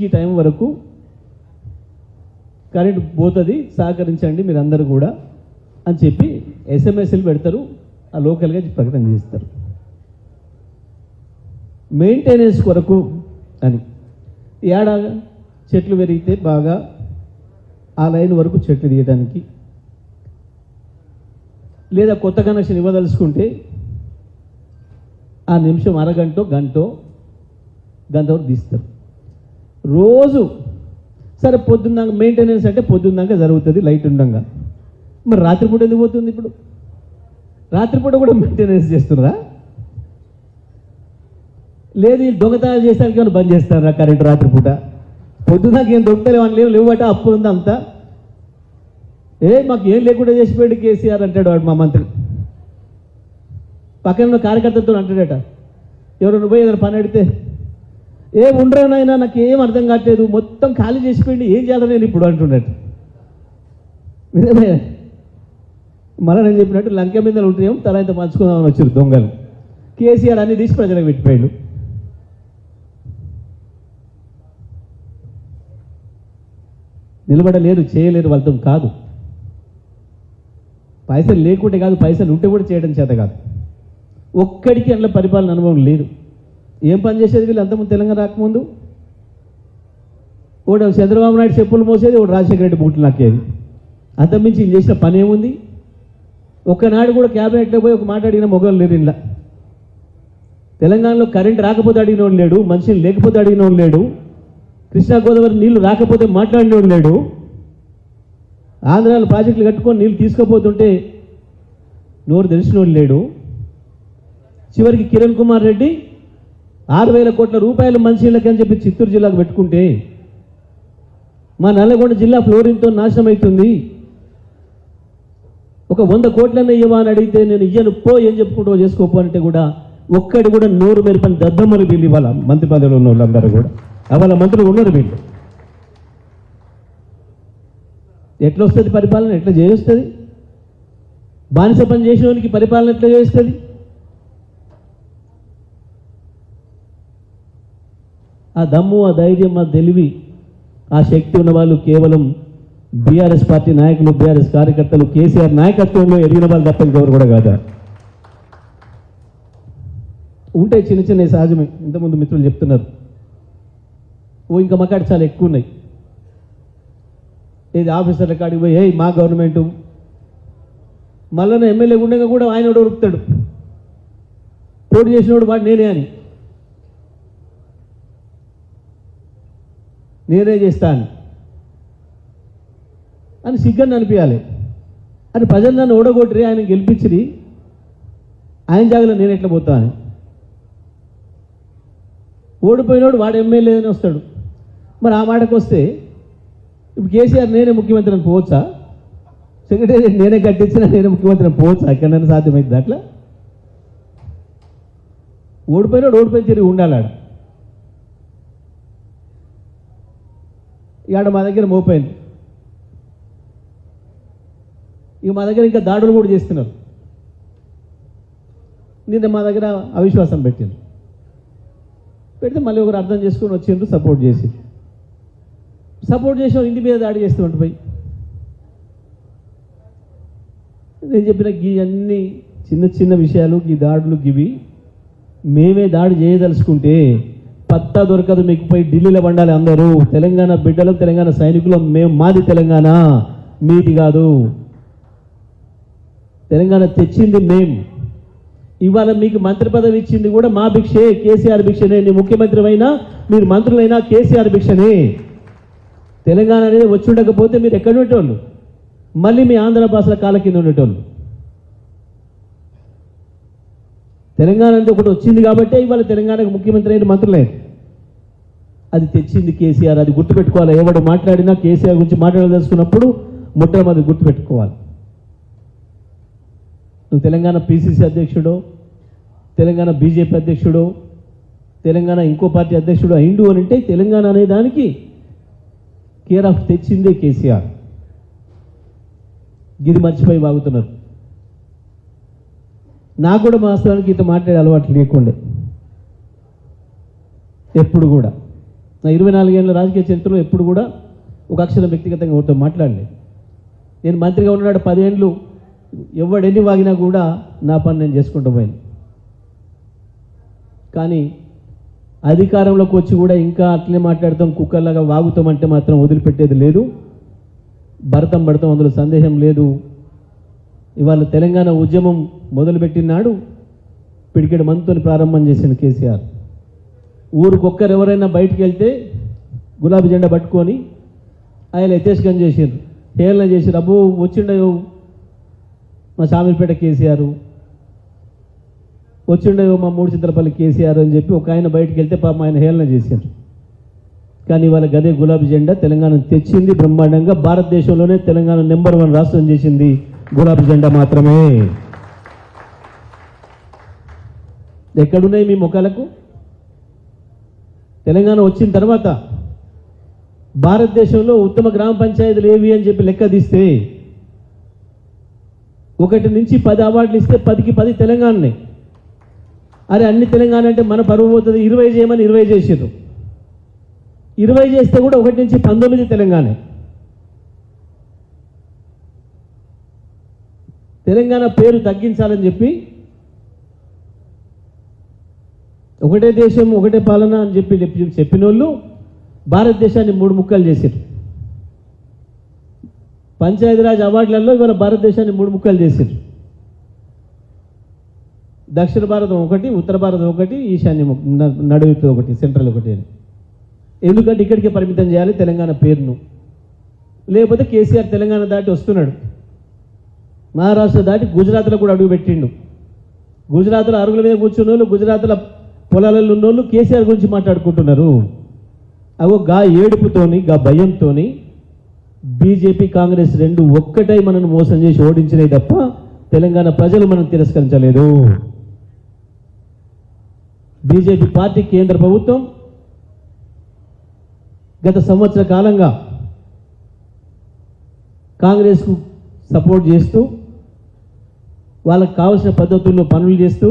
ఈ టైం వరకు కరెంట్ పోతుంది సహకరించండి మీరు అందరూ కూడా అని చెప్పి ఎస్ఎంఎస్లు పెడతారు ఆ లోకల్గా ప్రకటన చేస్తారు. మెయింటెనెన్స్ కొరకు అని. ఏడా చెట్లు పెరిగితే బాగా ఆ లైన్ వరకు చెట్లు తీయడానికి లేదా కొత్త కనెక్షన్ ఇవ్వదలుచుకుంటే ఆ నిమిషం అరగంటో గంటో గంట వరకు తీస్తారు. రోజు. సరే పొద్దున్నాక మెయింటెనెన్స్ అంటే పొద్దున్నాక జరుగుతుంది లైట్ ఉండగా. మరి రాత్రిపూట ఎందుకు పోతుంది ఇప్పుడు? రాత్రిపూట కూడా మెయింటెనెన్స్ చేస్తున్నారా? లేదు ఈ దొంగతనాలు చేస్తానికి ఏమైనా బంద్ చేస్తారా కరెంట్ రాత్రిపూట? పొద్దున్నాక ఏం దొంగతలేవు అని లేవు లేవట అప్పు ఉంది అంతా. ఏ మాకు ఏం లేకుండా చేసిపోయాడు కేసీఆర్ అంటాడు వాడు మా మంత్రి. పక్కన ఉన్న కార్యకర్తలతో అంటాడట. ఎవరు నువ్వు ఏదైనా పని అడితే ఏ ఉండరానైనా నాకు ఏం అర్థం కావట్లేదు మొత్తం ఖాళీ చేసిపోయింది. ఏం చేయాలి నేను ఇప్పుడు అంటున్నట్టు. నిజమే మళ్ళీ నేను చెప్పినట్టు లంక మీద ఉంటాయేమో తల ఇంత పంచుకుందామని వచ్చారు దొంగలు. కేసీఆర్ అన్ని తీసి ప్రజలకు పెట్టిపోయాడు. నిలబడలేరు చేయలేరు వాళ్ళతో కాదు. పైసలు లేకుంటే కాదు పైసలు ఉంటే కూడా చేయడం చేత కాదు. ఒక్కడికి అందులో పరిపాలన అనుభవం లేదు. ఏం పని చేసేది వీళ్ళు? అంతకుముందు తెలంగాణ రాకముందు? ఒకడు చంద్రబాబు నాయుడు చెప్పులు మోసేది ఒకటి రాజశేఖర రెడ్డి బూట్లు నక్కేది. అంతకుమించి ఈయన చేసిన పని ఏముంది? ఒక్కనాడు కూడా క్యాబినెట్లో పోయి ఒక మాట అడిగిన మొగలు లేరు ఇలా తెలంగాణలో కరెంట్ రాకపోతే అడిగినోడు లేడు మనుషులు లేకపోతే అడిగినోడు లేడు కృష్ణా గోదావరి నీళ్ళు రాకపోతే మాట్లాడినోడు లేడు. ఆంధ్రాలో ప్రాజెక్టులు కట్టుకొని నీళ్ళు తీసుకుపోతుంటే నోరు తెలిసినోడు లేడు. చివరికి కిరణ్ కుమార్ రెడ్డి ఆరు వేల కోట్ల రూపాయలు మంచిళ్ళకి అని చెప్పి చిత్తూరు జిల్లాకు పెట్టుకుంటే మా నల్లగొండ జిల్లా ఫ్లోరింగ్తో నాశనం అవుతుంది ఒక వంద కోట్లన్న ఇవ్వవా అని అడిగితే నేను ఇయ్యను పో ఏం చెప్పుకుంటూ చేసుకోపో అంటే కూడా ఒక్కడి కూడా నోరు మెరిపని దద్దమ్మలు వీళ్ళు ఇవాళ మంత్రి పదవిలో ఉన్న వాళ్ళందరూ కూడా. వాళ్ళ మంత్రులు ఉన్నారు వీళ్ళు. ఎట్లా వస్తుంది పరిపాలన? ఎట్లా చేస్తుంది? బానిస పని చేసేవానికి పరిపాలన ఎట్లా చేస్తుంది? ఆ దమ్ము ఆ ధైర్యం ఆ తెలివి ఆ శక్తి ఉన్న వాళ్ళు కేవలం బీఆర్ఎస్ పార్టీ నాయకులు బీఆర్ఎస్ కార్యకర్తలు కేసీఆర్ నాయకత్వంలో ఎరిగిన వాళ్ళు తప్ప ఇంకెవరు కూడా కాదా? ఉంటే చిన్న చిన్న సహజమే. ఇంతకుముందు మిత్రులు చెప్తున్నారు. ఓ ఇంకా మకాడి చాలా ఎక్కువ ఉన్నాయి. ఏది ఆఫీసర్ల కాడికి పోయి ఏయ్ మా గవర్నమెంటు. మళ్ళీ ఎమ్మెల్యే ఉండగా కూడా ఆయన కూడా ఉరుకుతాడు పోటీ చేసినోడు వాడు నేనే అని. నేనే చేస్తాను. అని సిగ్గని అనిపించాలి అని ప్రజలు నన్ను ఓడగొట్టి ఆయన గెలిపించి ఆయన జాగలో నేను ఎట్లా పోతాను? ఓడిపోయినోడు వాడు ఎమ్మెల్యే అని వస్తాడు. మరి ఆ మాటకు వస్తే ఇప్పుడు కేసీఆర్ నేనే ముఖ్యమంత్రి అని పోవచ్చా? సెక్రటరీ నేనే కట్టించిన నేనే ముఖ్యమంత్రి అని పోవచ్చా? ఎక్కడైనా సాధ్యమైంది అట్లా? ఓడిపోయినాడు ఓడిపోయి తిరిగి ఉండాలి ఇవాడ మా దగ్గర మోపోయింది ఇక మా దగ్గర ఇంకా దాడులు కూడా చేస్తున్నారు. నిన్న మా దగ్గర అవిశ్వాసం పెట్టింది. పెడితే మళ్ళీ ఒకరు అర్థం చేసుకొని వచ్చిండ్రు సపోర్ట్ చేసి సపోర్ట్ చేసిన ఇంటి మీద దాడి చేస్తూ పోయి. నేను చెప్పిన గీ అన్ని చిన్న చిన్న విషయాలు ఈ దాడులు గివి మేమే దాడి చేయదలుచుకుంటే పత్తా దొరకదు మీకు పోయి ఢిల్లీలో పండాలి అందరూ. తెలంగాణ బిడ్డలు తెలంగాణ సైనికులు మేము మాది తెలంగాణ మీది కాదు. తెలంగాణ తెచ్చింది మేం. ఇవాళ మీకు మంత్రి పదవి ఇచ్చింది కూడా మా భిక్షే కేసీఆర్ భిక్షనే. నీ ముఖ్యమంత్రి అయినా మీరు మంత్రులైనా కేసీఆర్ భిక్షనే. తెలంగాణ అనేది వచ్చి ఉండకపోతే మీరు ఎక్కడ ఉండేటోళ్ళు? మళ్ళీ మీ ఆంధ్ర భాషల కాల కింద ఉండేటోళ్ళు. తెలంగాణ అంటే ఒకటి వచ్చింది కాబట్టే ఇవాళ తెలంగాణకు ముఖ్యమంత్రి అయిన మంత్రులే. అది తెచ్చింది కేసీఆర్ అది గుర్తుపెట్టుకోవాలి. ఎవడు మాట్లాడినా కేసీఆర్ గురించి మాట్లాడదలుచుకున్నప్పుడు మొట్టమొదటి గుర్తుపెట్టుకోవాలి. నువ్వు తెలంగాణ పిసిసి అధ్యక్షుడు తెలంగాణ బీజేపీ అధ్యక్షుడు తెలంగాణ ఇంకో పార్టీ అధ్యక్షుడు అయిండు అని అంటే తెలంగాణ అనే దానికి కేర్ ఆఫ్ తెచ్చిందే కేసీఆర్. గిది మర్చిపోయి బాగుతున్నారు. నాకు కూడా వాస్తవానికి ఇట్లా మాట్లాడే అలవాటు లేకుండే. ఎప్పుడు కూడా. నా ఇరవై నాలుగేళ్ళ రాజకీయ చరిత్రలో ఎప్పుడు కూడా ఒక అక్షరం వ్యక్తిగతంగా ఎవరితో మాట్లాడలేదు నేను మంత్రిగా ఉన్నాడు పదేళ్ళు ఎవడు ఎన్ని వాగినా కూడా నా పని నేను చేసుకుంటూ పోయాను. కానీ అధికారంలోకి వచ్చి కూడా ఇంకా అట్లే మాట్లాడతాం కుక్కర్లాగా వాగుతాం అంటే మాత్రం వదిలిపెట్టేది లేదు. భరతం పడతాం అందులో సందేహం లేదు. ఇవాళ తెలంగాణ ఉద్యమం మొదలుపెట్టినాడు పిడికెడు మంతుని ప్రారంభం చేసిన కేసీఆర్. ఊరికొక్కరు ఎవరైనా బయటికి వెళ్తే గులాబీ జెండా పట్టుకొని ఆయన యథేష్కం చేసిండ్రు హేళన చేసిర్రు. అబ్బో వచ్చిండయో మా సామిపేట కేసీఆర్. వచ్చిండయో మా మూడు చిత్రపల్లి కేసీఆర్ అని చెప్పి ఒక ఆయన బయటికి వెళ్తే పాపం ఆయన హేళన చేశారు కానీ ఇవాళ గదే గులాబీ జెండా తెలంగాణ తెచ్చింది బ్రహ్మాండంగా భారతదేశంలోనే తెలంగాణ నెంబర్ వన్ రాష్ట్రం చేసింది. గులాబీ జెండా మాత్రమే. ఎక్కడున్నాయి మీ ముఖాలకు? తెలంగాణ వచ్చిన తర్వాత భారతదేశంలో ఉత్తమ గ్రామ పంచాయతీలు ఏవి అని చెప్పి లెక్క తీస్తే ఒకటి నుంచి పది అవార్డులు ఇస్తే పదికి పది తెలంగాణనే. అరే అన్ని తెలంగాణ అంటే మన పరువు పోతుంది. ఇరవై చేయమని ఇరవై చేసారు ఇరవై చేస్తే కూడా ఒకటి నుంచి పంతొమ్మిది తెలంగాణ. తెలంగాణ పేరు తగ్గించాలని చెప్పి ఒకటే దేశం ఒకటే పాలన అని చెప్పి చెప్పి- చెప్పిన వాళ్ళు భారతదేశాన్ని మూడు ముక్కలు చేశారు. పంచాయతీరాజ్ అవార్డులలో ఇవాళ భారతదేశాన్ని మూడు ముక్కలు చేశారు. దక్షిణ భారతం ఒకటి ఉత్తర భారతం ఒకటి ఈశాన్య ఒక- నడువుతో ఒకటి సెంట్రల్ ఒకటి అని. ఎందుకంటే ఇక్కడికే పరిమితం చేయాలి తెలంగాణ పేరును. లేకపోతే కేసీఆర్ తెలంగాణ దాటి వస్తున్నాడు. మహారాష్ట్ర దాటి గుజరాత్లో కూడా అడుగు పెట్టిండు. గుజరాత్లో అరుగుల మీద కూర్చున్న వాళ్ళు గుజరాత్లో పొలాలలో ఉన్నోళ్ళు కేసీఆర్ గురించి మాట్లాడుకుంటున్నారు. అగో గా ఏడుపుతోని గా భయంతోని బీజేపీ కాంగ్రెస్ రెండు ఒక్కటై మనను మోసం చేసి ఓడించినాయి తప్ప తెలంగాణ ప్రజలు మనం తిరస్కరించలేదు. బీజేపీ పార్టీ కేంద్ర ప్రభుత్వం గత సంవత్సర కాలంగా కాంగ్రెస్కు సపోర్ట్ చేస్తూ వాళ్ళకు కావలసిన పద్ధతుల్లో పనులు చేస్తూ